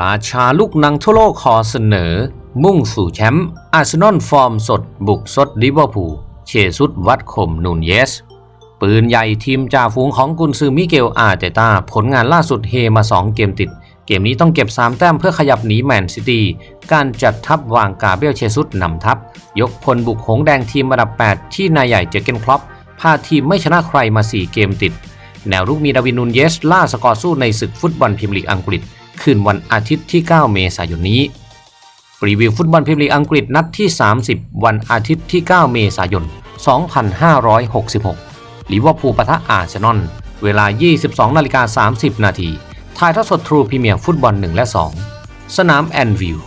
ราชาลูกนังทั่วโลกขอเสนอ มุ่งสู่แชมป์อาร์เซนอลฟอร์มสด บุกสดลิเวอร์พูลเชซุดวัดข่มนูนเยส ปืนใหญ่ทีมจ่าฝูงของกุนซือมิเกลอาเตตาผลงานล่าสุดเฮมา 2 เกมติด เกมนี้ต้องเก็บ 3 แต้มเพื่อขยับหนีแมนซิตี้การจัดทัพวางกาเบรียลเชซุดนำทัพ ยกพลบุกหงแดงทีมระดับ 8 ที่นายใหญ่เจเกนคลอปพาทีมไม่ชนะใครมา 4 เกมติด แนวรุกมีดาวินนูนเยส ล่าสกอร์สู้ในศึกฟุตบอลพรีเมียร์ลีกอังกฤษ คืนวันอาทิตย์ที่ 9 เมษายนนี้รีวิวฟุตบอลพรีเมียร์ลีกอังกฤษนัดที่ 30 วันอาทิตย์ที่ 9 เมษายน 2566ลิเวอร์พูลปะทะอาร์เซนอล เวลา 22นาฬิกา30 นาที ถ่ายทอดสดทรูพรีเมียร์ฟุตบอล 1 และ 2 สนามแอนวิล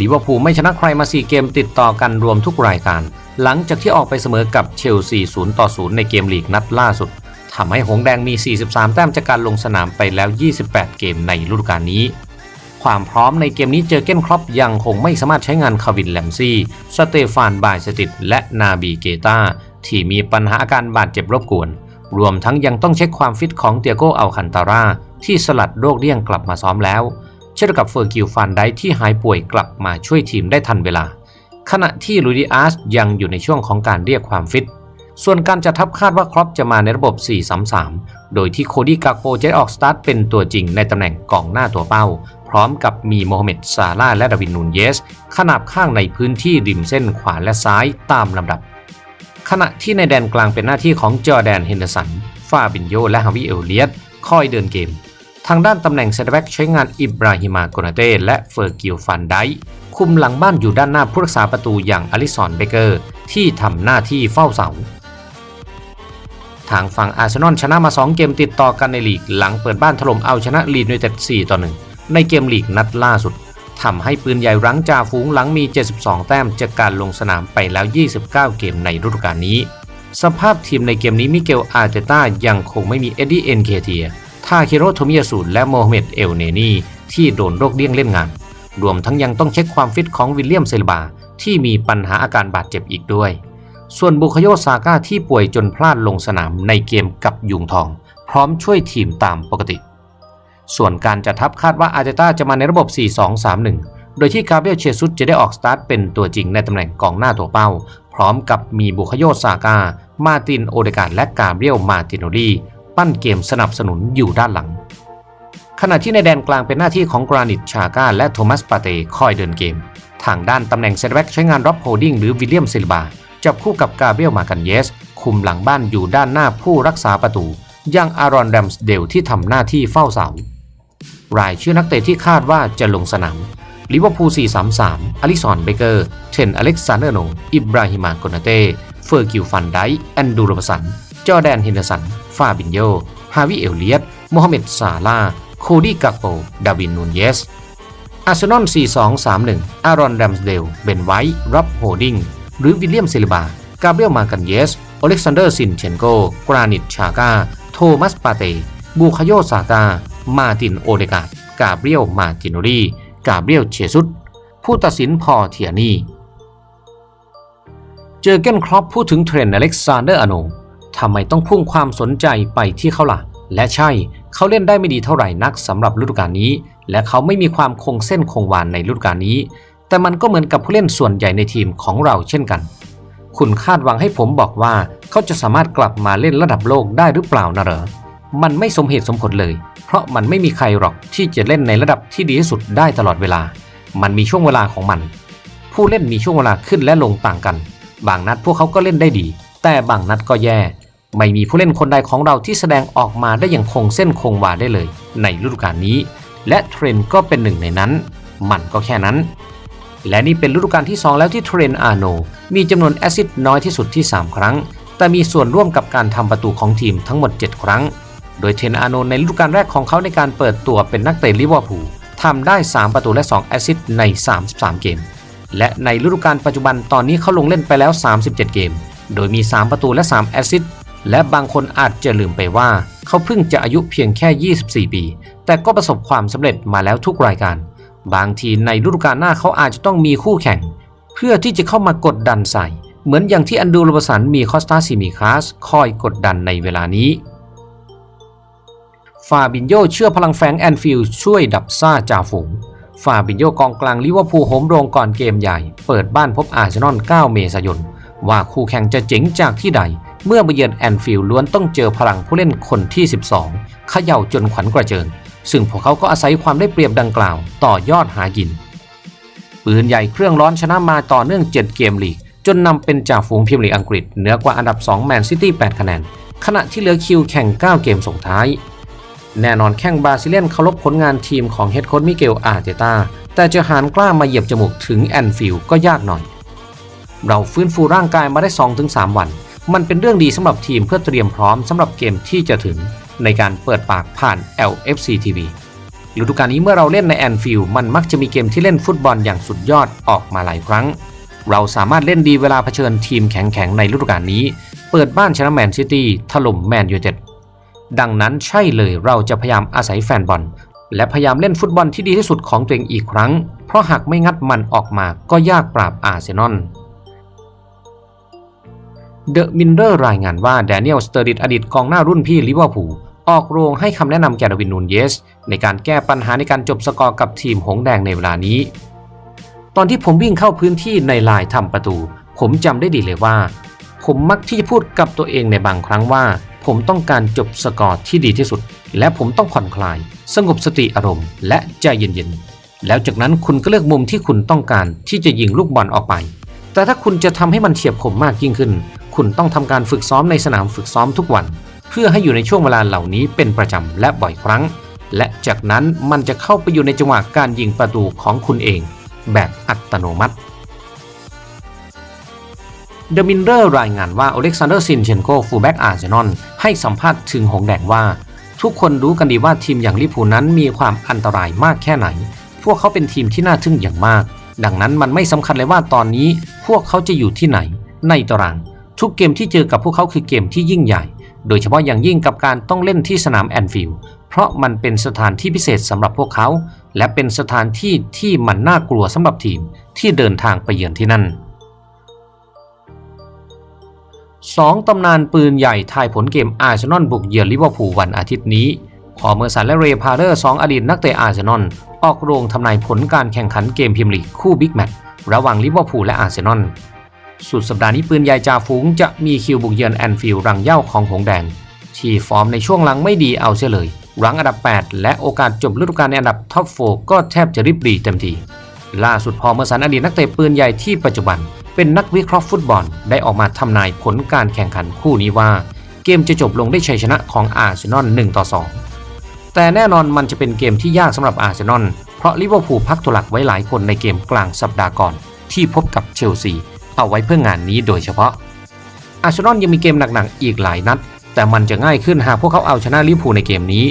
ลิเวอร์พูลไม่ชนะใครมา 4 เกมติดต่อกันรวมทุกรายการ หลังจากที่ออกไปเสมอกับเชลซี 0 ต่อ 0 ในเกมลีกนัดล่าสุด ทำให้หงแดงมี 43 แต้มจากการลงสนามไปแล้ว 28 เกมในฤดูกาลนี้ ความพร้อมในเกมนี้เจอเก้นครอปยังคงไม่สามารถใช้งานคาวินแลมซี่ สเตฟานบายสติดและนาบีเกตาที่มีปัญหาอาการบาดเจ็บรบกวน รวมทั้งยังต้องเช็คความฟิตของเตียโกอัลคันตาราที่สลัดโรคเลี่ยงกลับมาซ้อมแล้ว เช่นกับเฟอร์กิลฟันไดที่หายป่วยกลับมาช่วยทีมได้ทันเวลา ขณะที่ลูดิอาสยังอยู่ในช่วงของการเรียกความฟิต ส่วนการจัดทัพคาดว่าครอปจะมาในระบบ 4-3-3 โดยที่โคดี้กาโกจะออกสตาร์ทเป็นตัวจริงในตำแหน่งกองหน้าตัวเป้า พร้อมกับมีโมฮัมเหม็ดซาลาและดาวินนูนเยส ขนาบข้างในพื้นที่ริมเส้นขวาและซ้ายตามลำดับ ขณะที่ในแดนกลางเป็นหน้าที่ของจอแดนเฮนเดอร์สันฟาบินโยและฮาวิเอลเลียตคอยเดินเกม ทางด้านตำแหน่งเซนเตอร์แบ็กใช้งานอิบราฮิมาโกนาเต้และเฟอร์กิลฟันไดคุมหลังบ้านอยู่ด้านหน้าผู้รักษาประตูอย่างอลิสันเบเกอร์ ที่ทำหน้าที่เฝ้าเสา ทางฝั่งอาร์เซนอลชนะมา 2 เกมติดต่อกันในลีก หลังเปิดบ้านถล่มเอาชนะลีดยูไนเต็ด4ต่อ1ในเกมลีกนัดล่าสุดทำให้ปืนใหญ่รั้งจ่าฝูงหลังมี 72 แต้มจากการลงสนามไปแล้ว 29 เกมในฤดูกาลนี้ สภาพทีมในเกมนี้มิเกลอาร์เตต้ายังคงไม่มีเอ็ดดี้เอ็นเคเทียทาเคโรโทมิยาสุและโมฮัมเหม็ดเอลเนนีที่โดนโรคเลี่ยงเล่นงาน รวมทั้งยังต้องเช็คความฟิตของวิลเลียมเซลบาที่มีปัญหาอาการบาดเจ็บอีกด้วย ส่วนบุคโยซาก้าที่ป่วยจนพลาดลงสนามในเกมกับยุงทอง พร้อมช่วยทีมตามปกติ ส่วนการจัดทัพคาดว่าอาร์เตต้าจะมาในระบบ 4-2-3-1 โดยที่กาเบรียลเชซุสจะได้ออกสตาร์ทเป็นตัวจริงในตำแหน่งกองหน้าตัวเป้า พร้อมกับมีบุคโยซาก้า มาตินโอเดกาและกาเบรียลมาติโนลีปั้นเกมสนับสนุนอยู่ด้านหลัง ขณะที่ในแดนกลางเป็นหน้าที่ของกรานิตชาก้าและโทมัสปาเตคอยเดินเกม ทางด้านตำแหน่งเซนแบ็กใช้งานร็อบโฮดิงหรือวิลเลียมซิลบา จับคู่กับกาเบรียลมากันเยส คุมหลังบ้านอยู่ด้านหน้าผู้รักษาประตูยังอารอนแรมสเดลที่ทำหน้าที่เฝ้าเสารายชื่อนักเตะที่คาดว่าจะลงสนามลิเวอร์พูล 4-3-3 อลิสันเบเกอร์เทนอเล็กซานเดอร์โน อิบราฮิมาโกนาเต้ เฟอร์กิลฟันไดแอนดูโรบสัน จอแดน เฮนเดอร์สัน ฟาบินโย ฮาวิเอลเลียตโมฮัมเหม็ด ซาลา โคดี้ กาโป ดาวิน นูนเยส อาร์เซนอล 4-2-3-1 อารอน แรมสเดล เบนไวท์ รับโฮดิง หรือวิลเลียมเซลิบากาเบรียลมากันเยสอเล็กซานเดอร์ซินเชนโก กรานิตชากา โทมัสปาเต บูคาโยซาตามาตินโอเดกาดกาเบรียลมาตินโนรี กาเบรียลเชซุสผู้ตัดสินพอเทียนีเจอเกนครอปพูดถึงเทรนอเล็กซานเดอร์อโนทำไมต้องพุ่งความสนใจไปที่เขาล่ะ และใช่เขาเล่นได้ไม่ดีเท่าไหร่นักสำหรับฤดูกาลนี้ และเขาไม่มีความคงเส้นคงวานในฤดูกาลนี้ แต่มันก็เหมือนกับผู้เล่นส่วนใหญ่ในทีมของเราเช่นกัน คุณคาดหวังให้ผมบอกว่าเขาจะสามารถกลับมาเล่นระดับโลกได้หรือเปล่านะเหรอ มันไม่สมเหตุสมผลเลย เพราะมันไม่มีใครหรอกที่จะเล่นในระดับที่ดีที่สุดได้ตลอดเวลา มันมีช่วงเวลาของมัน ผู้เล่นมีช่วงเวลาขึ้นและลงต่างกัน บางนัดพวกเขาก็เล่นได้ดี แต่บางนัดก็แย่ ไม่มีผู้เล่นคนใดของเราที่แสดงออกมาได้อย่างคงเส้นคงวาได้เลย ในฤดูกาลนี้ และเทรนด์ก็เป็นหนึ่งในนั้น มันก็แค่นั้น และนี่เป็นฤดูกาลที่ 2 แล้วที่เทรนอาโน มีจำนวนแอซิดน้อยที่สุดที่ 3 ครั้ง แต่มีส่วนร่วมกับการทำประตูของทีมทั้งหมด 7 ครั้ง โดยเทรนอาโนในฤดูกาลแรกของเขาในการเปิดตัวเป็นนักเตะลิเวอร์พูลทำได้ 3 ประตูและ 2 แอซิดใน 33 เกม และในฤดูกาลปัจจุบันตอนนี้เขาลงเล่นไปแล้ว 37 เกม โดยมี 3 ประตูและ 3 แอซิดและบางคนอาจจะลืมไปว่า เขาเพิ่งจะอายุเพียงแค่ 24 ปี แต่ก็ประสบความสำเร็จมาแล้วทุกรายการ บางทีในฤดูกาลหน้าเขาอาจจะต้องมีคู่แข่ง เพื่อที่จะเข้ามากดดันใส่ เหมือนอย่างที่อันดูโรบสันมีคอสตาซิมิคาสคอยกดดันในเวลานี้ ฟาบินโยเชื่อพลังแฝงแอนฟิลช่วยดับซ่าจ่าฝูง ฟาบินโยกองกลางลิเวอร์พูลโหมโรงก่อนเกมใหญ่ เปิดบ้านพบอาร์เซนอล 9 เมษายน ว่าคู่แข่งจะเจ๋งจากที่ใด เมื่อมาเยือนแอนฟิลด์ล้วนต้องเจอพลังผู้เล่นคนที่ 12 เขย่าจนขวัญกระเจิง ซึ่งพวกเขาก็อาศัยความได้เปรียบดังกล่าว ต่อยอดหากิน ปืนใหญ่เครื่องร้อนชนะมาต่อเนื่อง 7 เกมลีก จนนำเป็นจ่าฝูงพรีเมียร์ลีอังกฤษ เหนือกว่าอันดับ2แมนซิตี้8คะแนน ขณะที่เหลือคิวแข่ง 9 เกมส่งท้าย แน่นอนแข้งบราซิเลียนเคารพผลงานทีมของเฮดโค้ชมิเกลอาร์เตตาแต่จะหารกล้ามาเหยียบจมูกถึงแอนฟิลด์ก็ยากหน่อย เราฟื้นฟูร่างกายมาได้ 2-3 วัน มันเป็นเรื่องดีสำหรับทีมเพื่อเตรียมพร้อมสำหรับเกมที่จะถึง ในการเปิดปากผ่าน LFC TV ฤดูกาลนี้เมื่อเราเล่นในแอนฟิลด์มันมักจะมีเกมที่เล่นฟุตบอลอย่างสุดยอดออกมาหลายครั้ง เราสามารถเล่นดีเวลาเผชิญทีมแข็งๆในฤดูกาลนี้ เปิดบ้านชนะแมนซิตี้ถล่มแมนยูเต็ดดังนั้นใช่เลยเราจะพยายามอาศัยแฟนบอล และพยายามเล่นฟุตบอลที่ดีที่สุดของตัวเองอีกครั้ง เพราะหากไม่งัดมันออกมาก็ยากปราบอาร์เซนอลเดอะมินเดอร์รายงานว่าแดเนียลสเตอร์ดิตอดีตกองหน้ารุ่นพี่ลิเวอร์พูล ออกโรงให้คำแนะนำแกดาวินนูนเยส ในการแก้ปัญหาในการจบสกอร์กับทีมหงแดงในเวลานี้ ตอนที่ผมวิ่งเข้าพื้นที่ในลายทำประตู ผมจำได้ดีเลยว่า ผมมักที่จะพูดกับตัวเองในบางครั้งว่า ผมต้องการจบสกอร์ที่ดีที่สุด และผมต้องผ่อนคลาย สงบสติอารมณ์ และใจเย็นๆแล้วจากนั้นคุณก็เลือกมุมที่คุณต้องการที่จะยิงลูกบอลออกไป แต่ถ้าคุณจะทำให้มันเฉียบคมมากยิ่งขึ้น คุณต้องทำการฝึกซ้อมในสนามฝึกซ้อมทุกวัน เพื่อให้อยู่ในช่วงเวลาเหล่านี้เป็นประจำและบ่อยครั้ง และจากนั้นมันจะเข้าไปอยู่ในจังหวะการยิงประตูของคุณเอง แบบอัตโนมัติเดอะมินเรอร์รายงานว่าอเล็กซานเดอร์ซินเชนโกฟูลแบ็กอาร์เซนอลให้สัมภาษณ์ถึงหงแดงว่า ทุกคนรู้กันดีว่าทีมอย่างลิเวอร์พูนั้นมีความอันตรายมากแค่ไหน พวกเขาเป็นทีมที่น่าทึ่งอย่างมาก ดังนั้นมันไม่สำคัญเลยว่าตอนนี้ พวกเขาจะอยู่ที่ไหน ในตาราง ทุกเกมที่เจอกับพวกเขาคือเกมที่ยิ่งใหญ่ โดยเฉพาะอย่างยิ่งกับการต้องเล่นที่สนามแอนฟิลด์เพราะมันเป็นสถานที่พิเศษสำหรับพวกเขา และเป็นสถานที่ที่มันน่ากลัวสำหรับทีมที่เดินทางไปเยือนที่นั่นสองตำนานปืนใหญ่ทายผลเกมอาร์เซนอลบุกเยือนลิเวอร์พูลวันอาทิตย์นี้ พอเมอร์สันและเรย์พาร์เดอร์สองอดีตนักเตะอาร์เซนอลออกโรงทำนายผลการแข่งขันเกมพรีเมียร์ลีกคู่บิ๊กแมตช์ระหว่างลิเวอร์พูลและอาร์เซนอล สุดสัปดาห์นี้ปืนใหญ่จ่าฝูงจะมีคิวบุกเยือนแอนฟิลด์รังเย้าของหงแดง ที่ฟอร์มในช่วงหลังไม่ดีเอาเสียเลย รังอันดับ 8 และโอกาสจบฤดูกาลในอันดับท็อป4ก็แทบจะริบหรี่เต็มทีล่าสุดพอเมอร์สันอดีตนักเตะปืนใหญ่ที่ปัจจุบัน เป็นนักวิเคราะห์ฟุตบอลได้ออกมาทำนายผลการแข่งขันคู่นี้ว่า เกมจะจบลงด้วยชัยชนะของอาร์เซนอล1ต่อ2 แต่แน่นอนมันจะเป็นเกมที่ยากสำหรับอาร์เซนอลเพราะลิเวอร์พูลพักตัวหลักไว้หลายคนในเกมกลางสัปดาห์ก่อน ที่พบกับเชลซี เอาไว้เพื่องานนี้โดยเฉพาะ อาร์เซนอลยังมีเกมหนักๆอีกหลายนัด แต่มันจะง่ายขึ้นหากพวกเขาเอาชนะลิเวอร์พูลในเกมนี้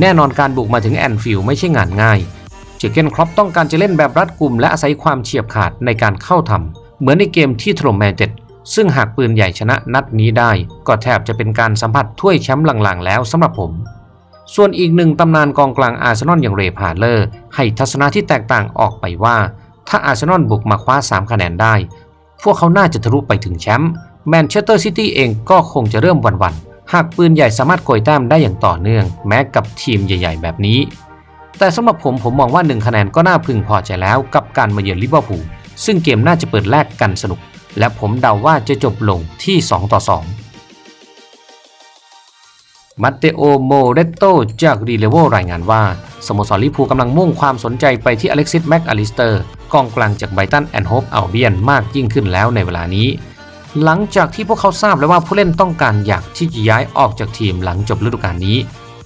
แน่นอนการบุกมาถึงแอนฟิลด์ไม่ใช่งานง่ายเจเกนครอปต้องการจะเล่นแบบรัดกุมและอาศัยความเฉียบขาดในการเข้าทำเหมือนในเกมที่ถล่มแมนเชสเตอร์ซึ่งหากปืนใหญ่ชนะนัดนี้ได้ ก็แทบจะเป็นการสัมผัสถ้วยแชมป์หลังๆ แล้วสำหรับผม ส่วนอีกหนึ่งตำนานกองกลางอาร์เซนอลอย่างเรย์พาร์เลอร์ ให้ทัศนะที่แตกต่างออกไปว่า ถ้าอาร์เซนอลบุกมาคว้า 3 คะแนนได้ พวกเขาน่าจะทะลุไปถึงแชมป์แมนเชสเตอร์ซิตี้เองก็คงจะเริ่มวันๆ หากปืนใหญ่สามารถโกยแต้มได้อย่างต่อเนื่อง แม้กับทีมใหญ่ ๆ แบบนี้ แต่สำหรับผมผมมองว่า 1 คะแนนก็น่าพึงพอใจแล้วกับการมาเยือนลิเวอร์พูลซึ่งเกมน่าจะเปิดแลกกันสนุก และผมเดาว่าจะจบลงที่ 2 ต่อ 2 มัตเตโอ โมเรตโต จากรีเลโวรายงานว่า สโมสรลิเวอร์พูลกำลังมุ่งความสนใจไปที่อเล็กซิส แม็กอลิสเตอร์ กองกลางจากไบตันแอนด์โฮปอัลเบียนมากยิ่งขึ้นแล้วในเวลานี้ หลังจากที่พวกเขาทราบแล้วว่าผู้เล่นต้องการอยากที่จะย้ายออกจากทีมหลังจบฤดูกาลนี้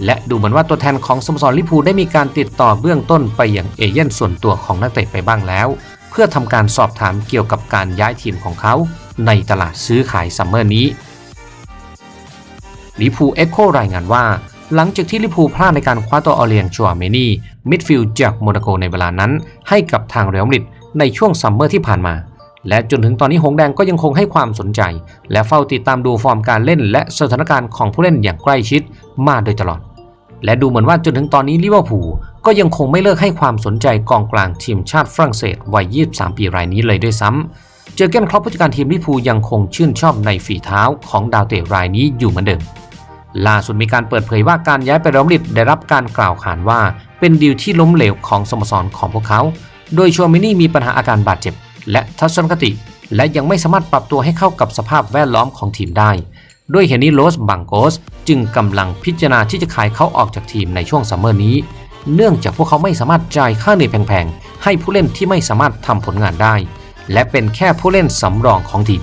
และดูเหมือนว่าตัวแทนของสโมสรลิพูได้มีการติดต่อเบื้องต้นไปยังเอเย่นส่วนตัวของนักเตะไปบ้างแล้ว เพื่อทำการสอบถามเกี่ยวกับการย้ายทีมของเขาในตลาดซื้อขายซัมเมอร์นี้ลิพูเอ็กโครายงานว่า หลังจากที่ลิพูพลาดในการคว้าตัวออเลียงชัวเมนี มิดฟิลด์จากโมนาโกในเวลานั้น ให้กับทางเรอัลมาดริดในช่วงซัมเมอร์ที่ผ่านมา และจนถึงตอนนี้หงแดงก็ยังคงให้ความสนใจ และเฝ้าติดตามดูฟอร์มการเล่น และสถานการณ์ของผู้เล่นอย่างใกล้ชิดมาโดยตลอด และดูเหมือนว่าจนถึงตอนนี้ลิเวอร์พูลก็ยังคงไม่เลิกให้ความสนใจกองกลางทีมชาติฝรั่งเศสวัย 23 ปีรายนี้เลยด้วยซ้ำเจอเกนครอปผู้จัดการทีมลิเวอร์พูลยังคงชื่นชอบในฝีเท้าของดาวเตะรายนี้อยู่เหมือนเดิม ล่าสุดมีการเปิดเผยว่าการย้ายไปรอมริดได้รับการกล่าวขานว่า เป็นดีลที่ล้มเหลวของสโมสรของพวกเขา โดยชัวมินี่มีปัญหาอาการบาดเจ็บ และทัศนคติ และยังไม่สามารถปรับตัวให้เข้ากับสภาพแวดล้อมของทีมได้ ด้วยเหตุนี้โรสบังโกสจึงกำลังพิจารณาที่จะขายเขาออกจากทีมในช่วงซัมเมอร์นี้ เนื่องจากพวกเขาไม่สามารถจ่ายค่าเหนื่อยแพงๆให้ผู้เล่นที่ไม่สามารถทำผลงานได้ และเป็นแค่ผู้เล่นสำรองของทีม